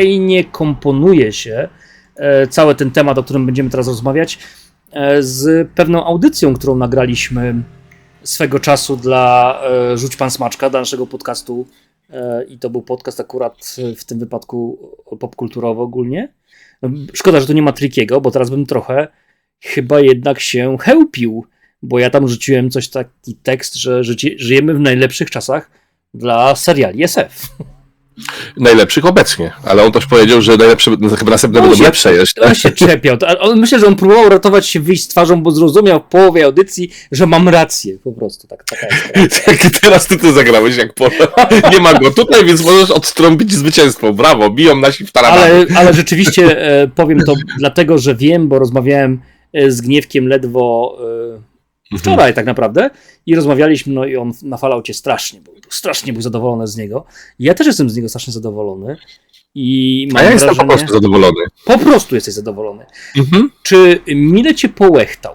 fajnie komponuje się e, cały ten temat, o którym będziemy teraz rozmawiać, e, z pewną audycją, którą nagraliśmy swego czasu dla e, Rzuć Pan Smaczka, dla naszego podcastu. I to był podcast akurat w tym wypadku popkulturowy ogólnie. No, Szkoda, że tu nie ma Trikiego, bo teraz bym trochę chyba jednak się chełpił, bo ja tam rzuciłem coś taki tekst, że żyjemy w najlepszych czasach dla seriali SF. Najlepszych obecnie, ale on też powiedział, że najlepsze, no, chyba następne On będą się- lepsze jeszcze. On się czepiał. On, myślę, że on próbował ratować się, wyjść z twarzą, bo zrozumiał w połowie audycji, że mam rację. Po prostu tak. Tak, teraz ty to zagrałeś jak pole. Nie ma go tutaj, więc możesz odtrąbić zwycięstwo. Brawo, biją nasi w taramany. Ale, ale rzeczywiście e, powiem to dlatego, że wiem, bo rozmawiałem e, z Gniewkiem ledwo e, wczoraj tak naprawdę i rozmawialiśmy, no i on na falaucie strasznie był, strasznie był zadowolony z niego. Ja też jestem z niego strasznie zadowolony i mam A ja jestem wrażenie, po prostu zadowolony. po prostu jesteś zadowolony. Mhm. Czy mile cię połechtał?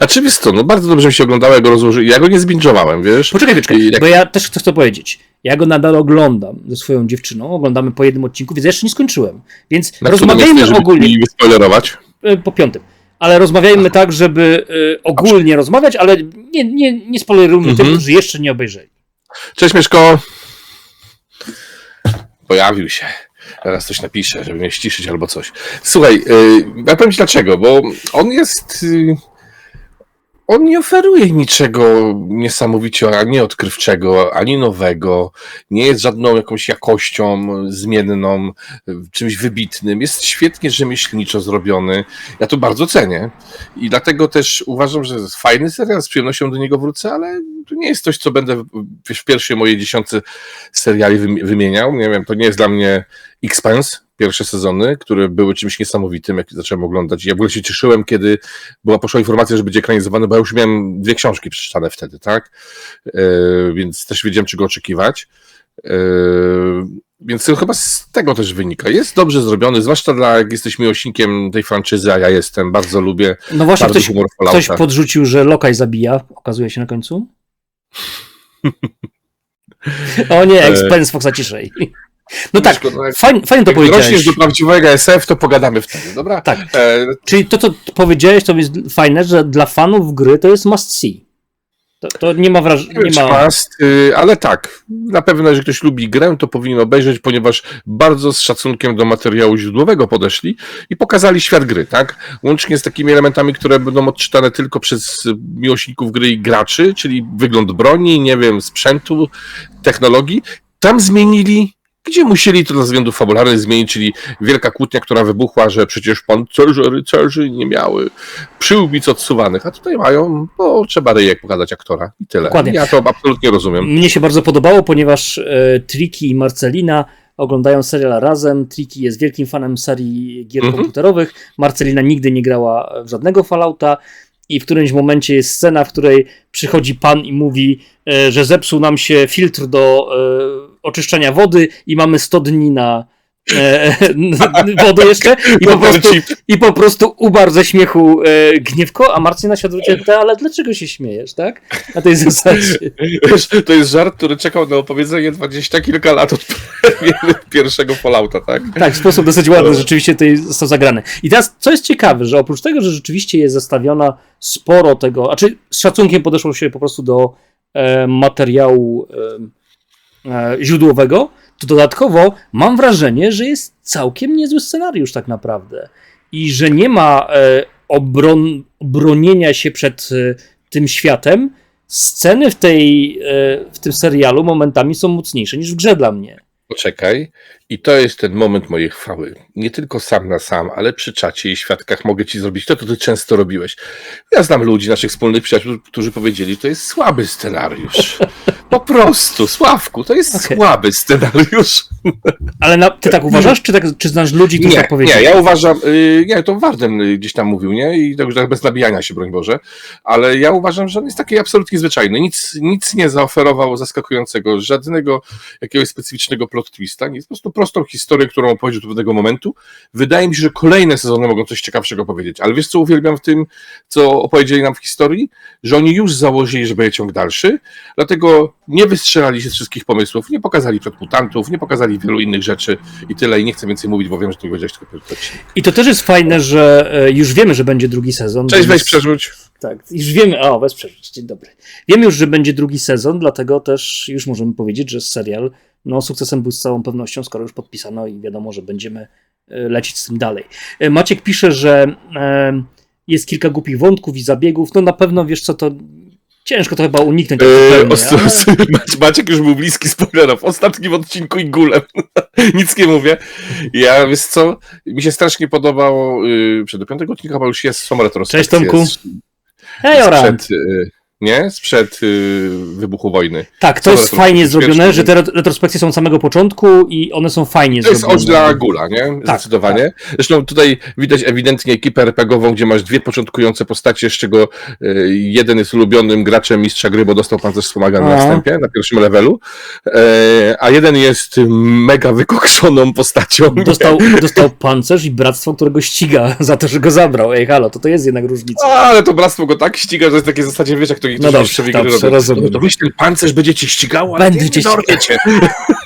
A czy wiesz co, no bardzo dobrze mi się oglądało, jak go rozłożył. Ja go nie zbingowałem, wiesz? Poczekaj, poczekaj, jak- bo ja też chcę to powiedzieć. Ja go nadal oglądam ze swoją dziewczyną, oglądamy po jednym odcinku, więc ja jeszcze nie skończyłem. Więc Na rozmawiajmy ogólnie. mi spoilerować. E, po piątym. Ale rozmawiajmy tak, żeby e, ogólnie rozmawiać, ale nie, nie, nie spoilerujmy Mhm. tym, którzy jeszcze nie obejrzeli. Cześć Mieszko. Pojawił się. Teraz coś napiszę, żeby mnie ściszyć albo coś. Słuchaj, yy, ja powiem ci dlaczego, bo on jest... On nie oferuje niczego niesamowicie, ani odkrywczego, ani nowego. Nie jest żadną jakąś jakością zmienną, czymś wybitnym. Jest świetnie rzemieślniczo zrobiony. Ja to bardzo cenię. I dlatego też uważam, że jest fajny serial, z przyjemnością do niego wrócę, ale to nie jest coś, co będę w- pierwszej mojej dziesiątce seriali wymi- wymieniał. Nie wiem, to nie jest dla mnie Expanse, pierwsze sezony, które były czymś niesamowitym, jak zacząłem oglądać. Ja w ogóle się cieszyłem, kiedy była poszła informacja, że będzie ekranizowany, bo ja już miałem dwie książki przeczytane wtedy, tak? Yy, więc też wiedziałem, czego oczekiwać. Yy, więc to chyba z tego też wynika. Jest dobrze zrobiony, zwłaszcza dla, jak jesteś miłośnikiem tej franczyzy, a ja jestem, bardzo lubię. No właśnie ktoś, ktoś podrzucił, że Lokaj zabija, okazuje się na końcu. o nie, E. Expense Foxa ciszej. No tak, no jak- fajnie, fajnie to Jak powiedziałeś. do prawdziwego SF, to pogadamy wtedy, dobra? Tak. E, Czyli to, co powiedziałeś, to jest fajne, że dla fanów gry to jest must see. To, to nie ma wrażenia. Nie Nie ma... must, y, ale tak, na pewno, jeżeli ktoś lubi grę, to powinien obejrzeć, ponieważ bardzo z szacunkiem do materiału źródłowego podeszli i pokazali świat gry, tak? Łącznie z takimi elementami, które będą odczytane tylko przez miłośników gry i graczy, czyli wygląd broni, nie wiem, sprzętu, technologii. Tam zmienili, gdzie musieli to ze względów fabularnych zmienić, czyli wielka kłótnia, która wybuchła, że przecież pancerze rycerzy nie miały przyłbic odsuwanych, a tutaj mają, bo trzeba ryjek pokazać aktora i tyle. Dokładnie. Ja to absolutnie rozumiem. Mnie się bardzo podobało, ponieważ e, Triki i Marcelina oglądają serial razem. Triki jest wielkim fanem serii gier Mhm. komputerowych. Marcelina nigdy nie grała w żadnego Fallouta. I w którymś momencie jest scena, w której przychodzi pan i mówi, e, że zepsuł nam się filtr do e, oczyszczania wody i mamy 100 dni na e, wodę jeszcze i po, prostu, i po prostu ubarł ze śmiechu e, Gniewko, a Marcina się odwróciła i pyta, ale dlaczego się śmiejesz, tak? Na tej zasadzie. Wiesz, to jest żart, który czekał na opowiedzenie dwadzieścia kilka lat od pierwszego Fallouta, tak? Tak, w sposób dosyć ładny rzeczywiście tutaj został zagrany. I teraz, co jest ciekawe, że oprócz tego, że rzeczywiście jest zestawiona sporo tego, a czy z szacunkiem podeszło się po prostu do e, materiału e, źródłowego, to dodatkowo mam wrażenie, że jest całkiem niezły scenariusz tak naprawdę. I że nie ma e, obron, obronienia się przed e, tym światem. Sceny w, tej, e, w tym serialu momentami są mocniejsze niż w grze dla mnie. Poczekaj. I to jest ten moment mojej chwały. Nie tylko sam na sam, ale przy czacie i świadkach mogę ci zrobić to, co ty często robiłeś. Ja znam ludzi, naszych wspólnych przyjaciół, którzy powiedzieli, to jest słaby scenariusz. Po prostu, Sławku, to jest Okej. słaby scenariusz. Ale na, ty tak uważasz, czy, tak, czy znasz ludzi, którzy Nie, tak powiedzieli? nie, ja uważam, y, nie, to Warden y, gdzieś tam mówił, nie? I to już tak bez nabijania się, broń Boże, ale ja uważam, że on jest taki absolutnie zwyczajny. Nic, nic nie zaoferował zaskakującego, żadnego jakiegoś specyficznego plot twista, nic, po prostu prostą historię, którą opowiedział do pewnego momentu. Wydaje mi się, że kolejne sezony mogą coś ciekawszego powiedzieć, ale wiesz co uwielbiam w tym, co opowiedzieli nam w historii? Że oni już założyli, że będzie ciąg dalszy, dlatego nie wystrzelali się z wszystkich pomysłów, nie pokazali przedmutantów, nie pokazali wielu innych rzeczy i tyle. I nie chcę więcej mówić, bo wiem, że to nie powiedziałeś tylko pierwszy. I to też jest fajne, że e, już wiemy, że będzie drugi sezon. Cześć, więc- weź przerzuć. Tak, już wiemy, o, bez przerzuć, dzień dobry. Wiemy już, że będzie drugi sezon, dlatego też już możemy powiedzieć, że serial no, sukcesem był z całą pewnością, skoro już podpisano i wiadomo, że będziemy e, lecieć z tym dalej. E, Maciek pisze, że e, jest kilka głupich wątków i zabiegów, no na pewno, wiesz co, to ciężko to chyba uniknąć. Eee, ale- Maciek już był bliski spoilerów. W ostatnim odcinku i gulem. Nic nie mówię. Ja, wiesz co, mi się strasznie podobało, yy, przed do piątego odcinka chyba już jest, są retrospekcje. Cześć, Tomku. Hej, Oran! Sprzed, y, nie? Sprzed y, wybuchu wojny. Tak, to Są jest fajnie zrobione, że te ret- retrospekcje są od samego początku i one są fajnie To jest zrobione. oś dla Gula, nie? Tak, Zdecydowanie. Zresztą tutaj widać ewidentnie ekipę RPGową, gdzie masz dwie początkujące postacie, z czego y, jeden jest ulubionym graczem mistrza gry, bo dostał pancerz wspomagany na wstępie, na pierwszym levelu, e, a jeden jest mega wykokszoną postacią. Dostał, dostał pancerz i bractwo, którego ściga za to, że go zabrał. Ej, halo, to to jest jednak różnica. A, ale to bractwo go tak ściga, że jest takie w zasadzie, wiesz, jak to No dobrze, dobrze, rozumiem. No to ten pancerz, będzie cię ścigało, ale Będzie cię.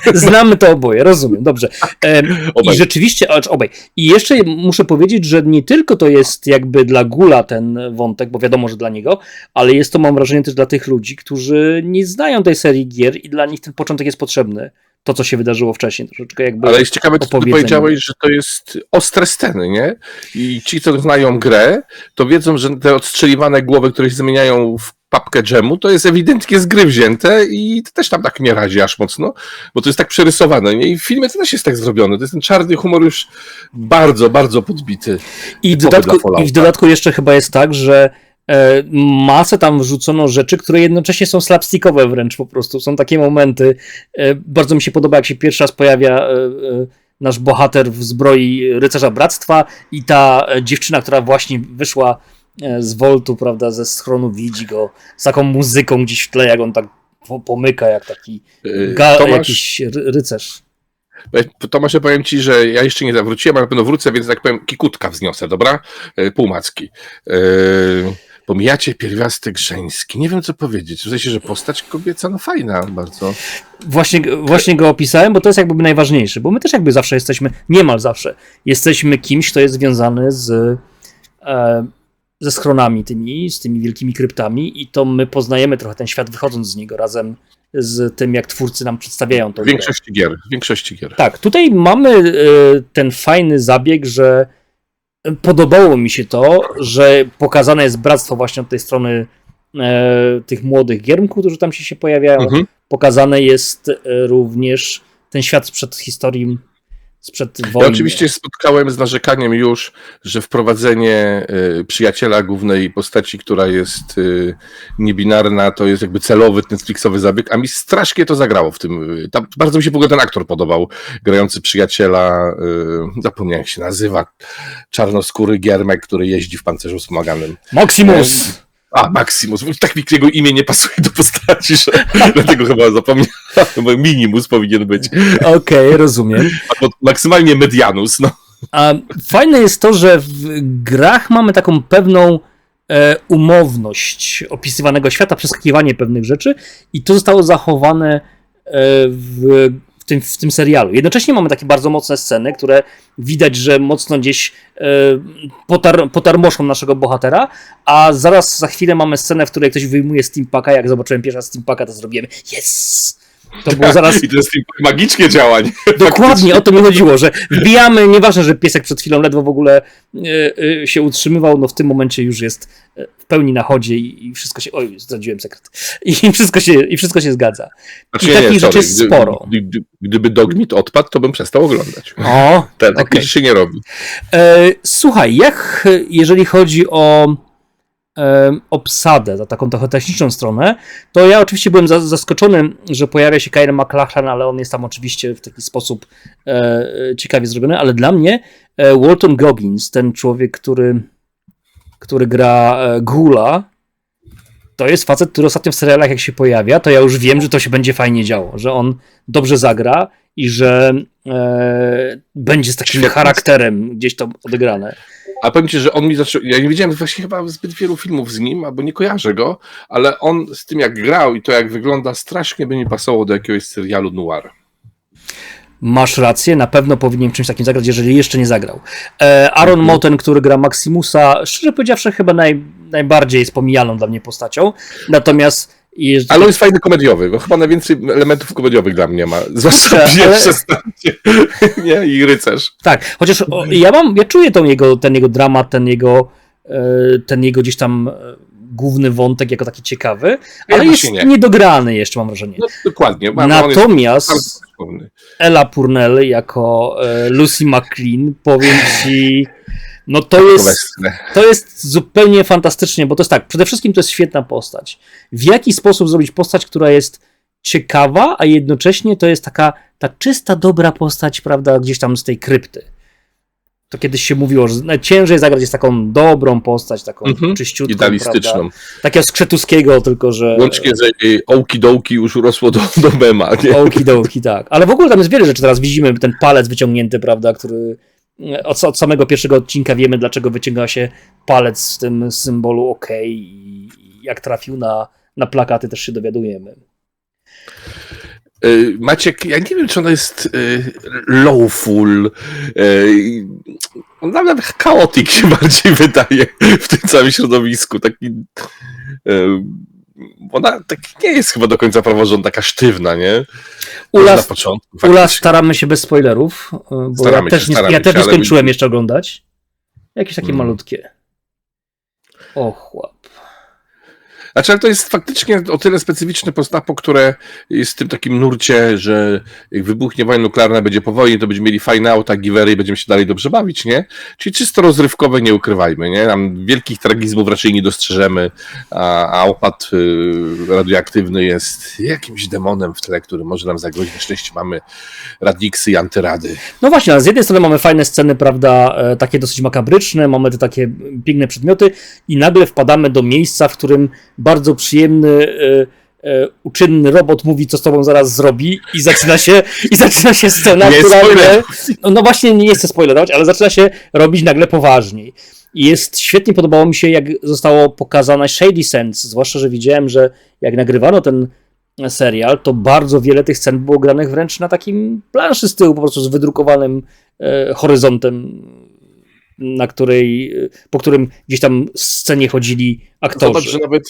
Znamy to oboje, rozumiem, dobrze. Obaj. I rzeczywiście, obaj. I jeszcze muszę powiedzieć, że nie tylko to jest jakby dla Gula ten wątek, bo wiadomo, że dla niego, ale jest to, mam wrażenie, też dla tych ludzi, którzy nie znają tej serii gier i dla nich ten początek jest potrzebny. To, co się wydarzyło wcześniej, troszeczkę jakby. Ale jest ciekawe, co ty powiedziałeś, że to jest ostre sceny, nie? I ci, co znają grę, to wiedzą, że te odstrzeliwane głowy, które się zmieniają w papkę dżemu, to jest ewidentnie z gry wzięte i też tam tak nie razi aż mocno, bo to jest tak przerysowane, nie? I w filmie to też jest tak zrobione. To jest ten czarny humor już bardzo, bardzo podbity. I dodatku. I w dodatku jeszcze chyba jest tak, że e, masę tam wrzucono rzeczy, które jednocześnie są slapstickowe wręcz po prostu. Są takie momenty. E, bardzo mi się podoba, jak się pierwszy raz pojawia e, nasz bohater w zbroi rycerza bractwa i ta dziewczyna, która właśnie wyszła z Voltu, prawda, ze schronu, widzi go z taką muzyką gdzieś w tle, jak on tak po- pomyka, jak taki Yy, ga- Tomasz, jakiś ry- rycerz. Tomasz, ja powiem ci, że ja jeszcze nie zawróciłem, ale na pewno wrócę, więc tak powiem, kikutka wzniosę, dobra? Yy, Półmacki. Yy, pomijacie pierwiastek żeński. Nie wiem, co powiedzieć. W sensie, że postać kobieca, no fajna bardzo. Właśnie, właśnie go opisałem, bo to jest jakby najważniejsze, bo my też jakby zawsze jesteśmy, niemal zawsze, jesteśmy kimś, kto jest związany z, e, ze schronami tymi, z tymi wielkimi kryptami i to my poznajemy trochę ten świat wychodząc z niego razem z tym, jak twórcy nam przedstawiają to. W większości gier. W większości gier. Tak, tutaj mamy e, ten fajny zabieg, że podobało mi się to, że pokazane jest bractwo właśnie od tej strony e, tych młodych giermków, którzy tam się, się pojawiają. Mhm. Pokazane jest e, również ten świat sprzed historii, sprzed Ja wojny. oczywiście spotkałem z narzekaniem już, że wprowadzenie y, przyjaciela głównej postaci, która jest y, niebinarna, to jest jakby celowy Netflixowy zabieg, a mi strasznie to zagrało w tym. y, Tam, bardzo mi się w ogóle ten aktor podobał, grający przyjaciela, zapomniałem jak się nazywa, czarnoskóry giermek, który jeździ w pancerzu wspomaganym. Maximus! A, Maximus, tak mi jego imię nie pasuje do postaci, że dlatego chyba zapomniałem, Minimus powinien być, Okej, rozumiem. albo maksymalnie Medianus, no. A fajne jest to, że w grach mamy taką pewną e, umowność opisywanego świata, przeskakiwanie pewnych rzeczy i to zostało zachowane e, w, w, tym, w tym serialu. Jednocześnie mamy takie bardzo mocne sceny, które widać, że mocno gdzieś e, potar, potarmoszą naszego bohatera, a zaraz za chwilę mamy scenę, w której ktoś wyjmuje Steampaka, jak zobaczyłem pierwszy raz Steampaka, to zrobiłem yes! To było zaraz I to jest magicznie działa, nie? Dokładnie o to mi chodziło, że wbijamy, nieważne, że piesek przed chwilą ledwo w ogóle e, e, się utrzymywał, no w tym momencie już jest e, w pełni na chodzie i, i wszystko się. Oj, zdradziłem sekret. I wszystko się, i wszystko się zgadza. Znaczy, I takich rzeczy jest sporo. Gdy, gdyby Dogmit odpadł, to bym przestał oglądać. O, Te, tak okej. się nie robi. Słuchaj, jak jeżeli chodzi o obsadę, za taką trochę techniczną stronę, to ja oczywiście byłem za, zaskoczony, że pojawia się Kyle McLachlan, ale on jest tam oczywiście w taki sposób e, ciekawie zrobiony, ale dla mnie e, Walton Goggins, ten człowiek, który, który gra e, Gula, to jest facet, który ostatnio w serialach jak się pojawia, to ja już wiem, że to się będzie fajnie działo, że on dobrze zagra i że e, będzie z takim Świetne. charakterem gdzieś to odegrane. A powiem ci, że on mi zaczął. Ja nie widziałem właśnie chyba zbyt wielu filmów z nim, albo nie kojarzę go, ale on z tym jak grał i to jak wygląda, strasznie by mi pasował do jakiegoś serialu noir. Masz rację, na pewno powinien czymś takim zagrać, jeżeli jeszcze nie zagrał. E, Aaron Mhm. Moten, który gra Maximusa, szczerze powiedziawszy, chyba naj, najbardziej jest pomijalną dla mnie postacią. Natomiast Ale on jest fajny komediowy, bo chyba najwięcej elementów komediowych dla mnie ma. Zwłaszcza Kurczę, ale- pierwsze starcie. nie? I rycerz. Tak, chociaż o, ja mam, ja czuję tą jego, ten jego dramat, ten jego, e, ten jego gdzieś tam e, główny wątek jako taki ciekawy, ale jest właśnie nie. niedograny jeszcze, mam wrażenie. No, dokładnie. jest Natomiast. Ella Purnell jako e, Lucy McLean, powiem ci, no to jest, to jest zupełnie fantastycznie, bo to jest tak, przede wszystkim to jest świetna postać. W jaki sposób zrobić postać, która jest ciekawa, a jednocześnie to jest taka ta czysta, dobra postać, prawda, gdzieś tam z tej krypty. To kiedyś się mówiło, że najciężej zagrać jest taką dobrą postać, taką Mhm. czyściutką, Idealistyczną. prawda? Takiego skrzetuskiego, tylko że... Łącznie z ołki dołki już urosło do, do mema. Nie? Okidoki, tak. Ale w ogóle tam jest wiele rzeczy. Teraz widzimy ten palec wyciągnięty, prawda, który od, od samego pierwszego odcinka wiemy, dlaczego wyciąga się palec w tym symbolu OK i jak trafił na, na plakaty też się dowiadujemy. Y, Maciek, ja nie wiem, czy ona jest y, lawful. Ona nawet chaotyk się bardziej wydaje w tym całym środowisku. Taki, ona tak nie jest chyba do końca praworządna, taka sztywna, nie? Ula, na początku. Ula staramy się bez spoilerów, y, bo Staramy ja się, też nie, staramy ja też się, nie ale- skończyłem jeszcze oglądać. Jakieś takie Mm. malutkie. O chłop. Znaczy, ale to jest faktycznie o tyle specyficzne postapo, które jest w tym takim nurcie, że jak wybuchnie wojna nuklearna, będzie po wojnie, to będziemy mieli fajne auta, giwery i będziemy się dalej dobrze bawić, nie? Czyli czysto rozrywkowe, nie ukrywajmy, nie? Tam wielkich tragizmów raczej nie dostrzeżemy, a, a opad y, radioaktywny jest jakimś demonem w tle, który może nam zagrozić. Na szczęście mamy radiksy i antyrady. No właśnie, ale z jednej strony mamy fajne sceny, prawda, e, takie dosyć makabryczne, mamy te takie piękne przedmioty i nagle wpadamy do miejsca, w którym bardzo przyjemny, e, e, uczynny robot mówi, co z tobą zaraz zrobi i zaczyna się, i zaczyna się scena, Nie która spoiler. no, no właśnie nie chcę spoilerować, ale zaczyna się robić nagle poważniej. I jest świetnie podobało mi się, jak zostało pokazane Shady Sense, zwłaszcza, że widziałem, że jak nagrywano ten serial, to bardzo wiele tych scen było granych wręcz na takim planszy z tyłu, po prostu z wydrukowanym e, horyzontem, na której, po którym gdzieś tam w scenie chodzili aktorzy. Zobacz, że nawet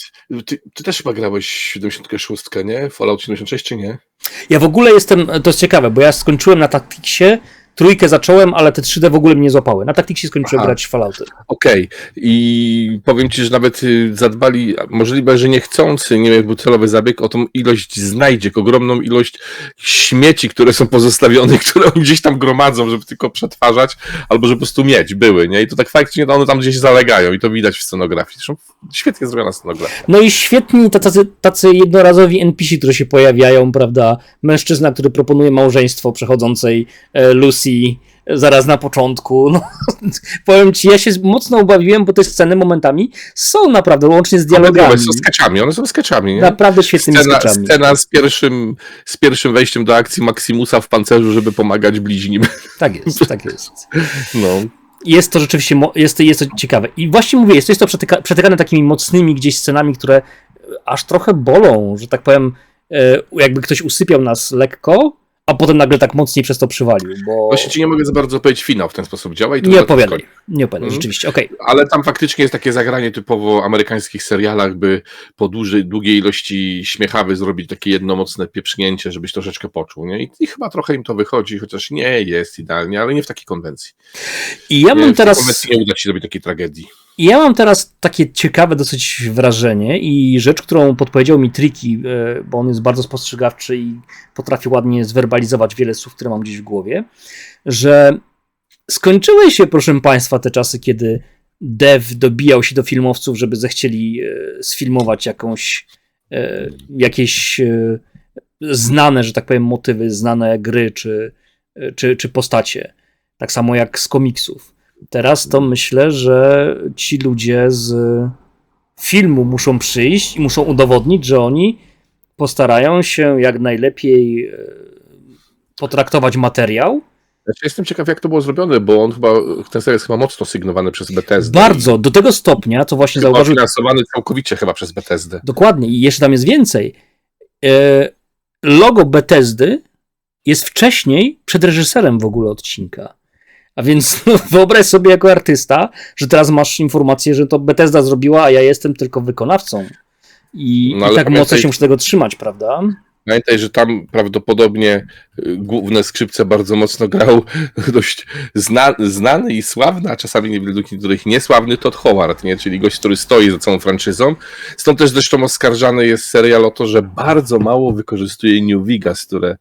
ty, ty też chyba grałeś 76, nie? Fallout 76, czy nie? Ja w ogóle jestem, to jest ciekawe, bo ja skończyłem na Tacticsie, trójkę zacząłem, ale te 3D w ogóle mnie złapały. Na Tacticsie skończyłem Aha. grać Fallouty. Okej. I powiem ci, że nawet y, zadbali, możliwe, że niechcący, nie wiem, był celowy zabieg, o tą ilość znajdziek, ogromną ilość śmieci, które są pozostawione, które oni gdzieś tam gromadzą, żeby tylko przetwarzać, albo żeby po prostu mieć, były, nie? I to tak faktycznie one tam gdzieś zalegają i to widać w scenografii. Zresztą świetnie zrobiona scenografia. No i świetni tacy, tacy jednorazowi NPC, którzy się pojawiają, prawda? Mężczyzna, który proponuje małżeństwo przechodzącej e, Lucy zaraz na początku. No, powiem ci, ja się mocno ubawiłem, bo te sceny momentami są naprawdę, łącznie z dialogami, One są sketchami, one są sketchami, nie? naprawdę świetnymi Scena, sketchami. scena z, pierwszym, z pierwszym wejściem do akcji Maximusa w pancerzu, żeby pomagać bliźnim. Tak jest, tak jest. No. jest to rzeczywiście jest, to- jest to ciekawe. I właśnie mówię, jest to, jest to przetyka, przetykane takimi mocnymi gdzieś scenami, które aż trochę bolą, że tak powiem, e, jakby ktoś usypiał nas lekko, a potem nagle tak mocniej przez to przywalił, bo Właśnie ci nie mogę za bardzo powiedzieć, finał w ten sposób działa i to nie opowiadaj, nie opowiadaj, Mhm. rzeczywiście, okej. Ale tam faktycznie jest takie zagranie typowo w amerykańskich serialach, by po dłużej, długiej ilości śmiechawy zrobić takie jedno mocne pieprznięcie, żebyś troszeczkę poczuł. Nie? I, I chyba trochę im to wychodzi, chociaż nie jest idealnie, ale nie w takiej konwencji. I ja nie, mam w tej teraz, konwencji nie uda ci zrobić takiej tragedii. Ja mam teraz takie ciekawe dosyć wrażenie i rzecz, którą podpowiedział mi Triki, e, bo on jest bardzo spostrzegawczy i potrafi ładnie zwerbalizować wiele słów, które mam gdzieś w głowie, że skończyły się, proszę Państwa, te czasy, kiedy dev dobijał się do filmowców, żeby zechcieli e, sfilmować jakąś, e, jakieś znane, że tak powiem, motywy, znane gry czy, czy, czy postacie. Tak samo jak z komiksów. Teraz to myślę, że ci ludzie z filmu muszą przyjść i muszą udowodnić, że oni postarają się jak najlepiej e, potraktować materiał. Znaczy, jestem ciekaw, jak to było zrobione, bo on chyba, ten serial jest chyba mocno sygnowany przez Bethesdę. Bardzo, do tego stopnia, co właśnie Chyba zauważył finansowany całkowicie chyba przez Bethesdę. Dokładnie, i jeszcze tam jest więcej. E, logo Bethesdy jest wcześniej przed reżyserem w ogóle odcinka. A więc no, wyobraź sobie jako artysta, że teraz masz informację, że to Bethesda zrobiła, a ja jestem tylko wykonawcą. I, No, i tak mocno się muszę tego trzymać, prawda? Pamiętaj, że tam prawdopodobnie y, główne skrzypce bardzo mocno grał dość zna, znany i sławny, a czasami według niektórych niesławny Todd Howard, nie? czyli gość, który stoi za całą franczyzą. Stąd też zresztą oskarżany jest serial o to, że bardzo mało wykorzystuje New Vegas, które,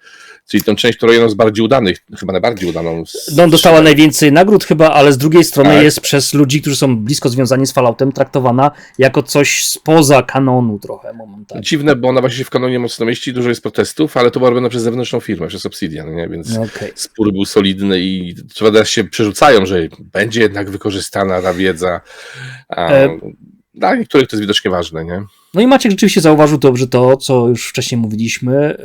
czyli tą część, która jest z bardziej udanych, chyba najbardziej udaną. z- No, dostała najwięcej nagród chyba, ale z drugiej strony Tak. jest przez ludzi, którzy są blisko związani z Falloutem, traktowana jako coś spoza kanonu trochę momentami. Dziwne, bo ona właśnie w kanonie mocno mieści, dużo jest protestów, ale to było robione przez zewnętrzną firmę, przez Obsidian, nie? więc No, Okej. spór był solidny i teraz się przerzucają, że będzie jednak wykorzystana ta wiedza. A E- dla niektórych to jest widocznie ważne, nie? No i Maciek rzeczywiście zauważył dobrze to, co już wcześniej mówiliśmy. e,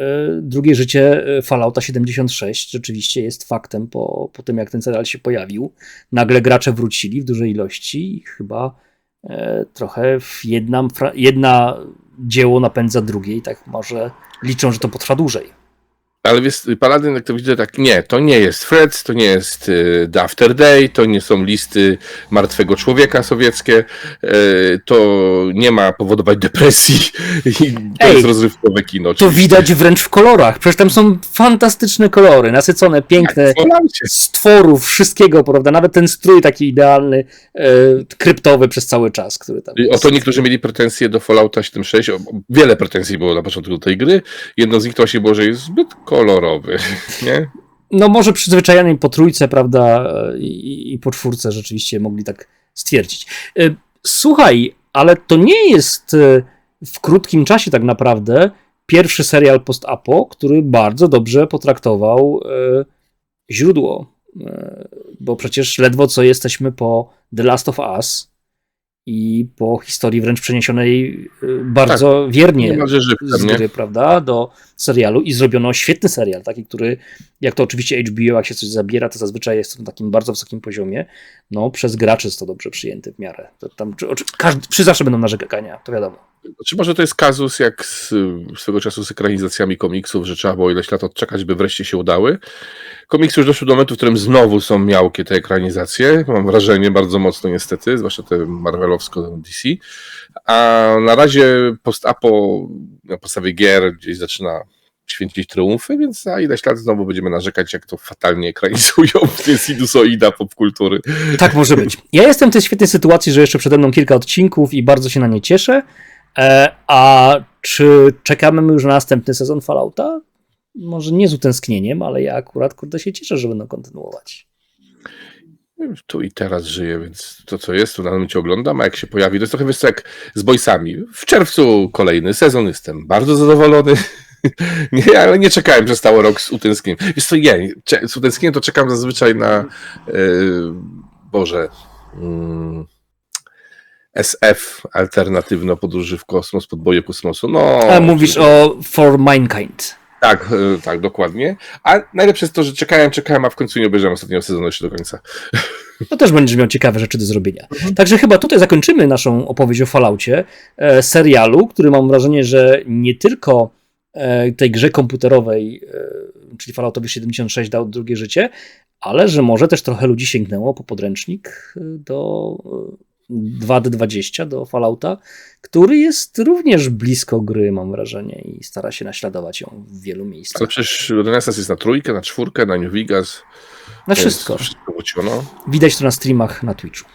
Drugie życie e, Fallouta 76 rzeczywiście jest faktem po, po tym, jak ten serial się pojawił. Nagle gracze wrócili w dużej ilości i chyba e, trochę w jedna, jedna dzieło napędza drugie i tak może liczą, że to potrwa dłużej. Ale wiesz, Paladin, jak to widzę, tak nie, to nie jest Fred, to nie jest y, The After Day, to nie są listy martwego człowieka sowieckie, y, to nie ma powodować depresji i to Ej, jest rozrywkowe kino. To widać wręcz w kolorach. Przecież tam są fantastyczne kolory, nasycone, piękne. Tak, stworów, wszystkiego, prawda? Nawet ten strój taki idealny, e, kryptowy przez cały czas, który tam I jest. Oto niektórzy mieli pretensje do Fallouta 76. O, Wiele pretensji było na początku tej gry. Jedną z nich to właśnie było, że jest zbyt kolorowy. Nie? No może przyzwyczajeni po trójce, prawda, i, i po czwórce rzeczywiście mogli tak stwierdzić. E, Słuchaj, ale to nie jest e, w krótkim czasie tak naprawdę pierwszy serial post-apo, który bardzo dobrze potraktował e, źródło. Bo przecież ledwo co jesteśmy po The Last of Us i po historii wręcz przeniesionej e, bardzo wiernie Niemalże z żywcem, nie? gry, prawda, do serialu i zrobiono świetny serial, taki, który, jak to oczywiście HBO, jak się coś zabiera, to zazwyczaj jest to na takim bardzo wysokim poziomie, no przez graczy jest to dobrze przyjęty w miarę. To tam, czy, każdy, przy zawsze będą narzekania, to wiadomo. Czy może to jest kazus jak z, swego czasu z ekranizacjami komiksów, że trzeba było ileś lat odczekać, by wreszcie się udały? Komiksy już doszły do momentu, w którym znowu są miałkie te ekranizacje. Mam wrażenie bardzo mocno niestety, zwłaszcza te Marvelowsko-DC. A na razie post-apo na podstawie gier gdzieś zaczyna święcić triumfy, więc za ileś lat znowu będziemy narzekać, jak to fatalnie ekranizują z sinusoida popkultury. Tak może być. Ja jestem w tej świetnej sytuacji, że jeszcze przede mną kilka odcinków i bardzo się na nie cieszę. E, a czy czekamy już na następny sezon Fallouta? Może nie z utęsknieniem, ale ja akurat kurde się cieszę, że będą kontynuować. tu i teraz żyję, więc to co jest, to na momencie oglądam, a jak się pojawi, to jest trochę wiesz, jak z Boysami. W czerwcu kolejny sezon, jestem bardzo zadowolony. Nie, ale nie czekałem przez cały rok z utęsknieniem. Wiesz co, nie, z utęsknieniem to czekam zazwyczaj na yy, Boże mm, SF, alternatywno podróży w kosmos, podboje kosmosu. No, A mówisz o For Mankind. Tak, yy, tak, dokładnie. A najlepsze jest to, że czekałem, czekałem, a w końcu nie obejrzałem ostatniego sezonu jeszcze do końca. To też będziesz miał ciekawe rzeczy do zrobienia. Także chyba tutaj zakończymy naszą opowieść o Falloutie, e, serialu, który mam wrażenie, że nie tylko e, tej grze komputerowej, e, czyli Falloutowi 76 dał drugie życie, ale że może też trochę ludzi sięgnęło po podręcznik e, do e, 2D20, do Fallouta, który jest również blisko gry, mam wrażenie, i stara się naśladować ją w wielu Ale miejscach. przecież Renesans jest na trójkę, na czwórkę, na New Vegas. Na wszystko. Wszystko no. Widać to na streamach na Twitchu.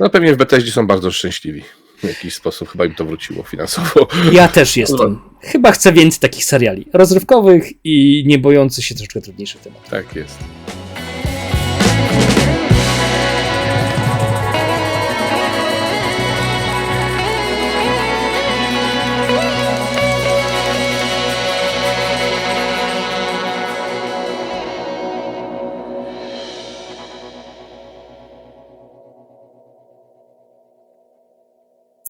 no pewnie w Bethesdzie są bardzo szczęśliwi. W jakiś sposób chyba im to wróciło finansowo. Ja też jestem. Chyba chcę więcej takich seriali rozrywkowych i nie bojących się troszeczkę trudniejszych tematów. tak jest.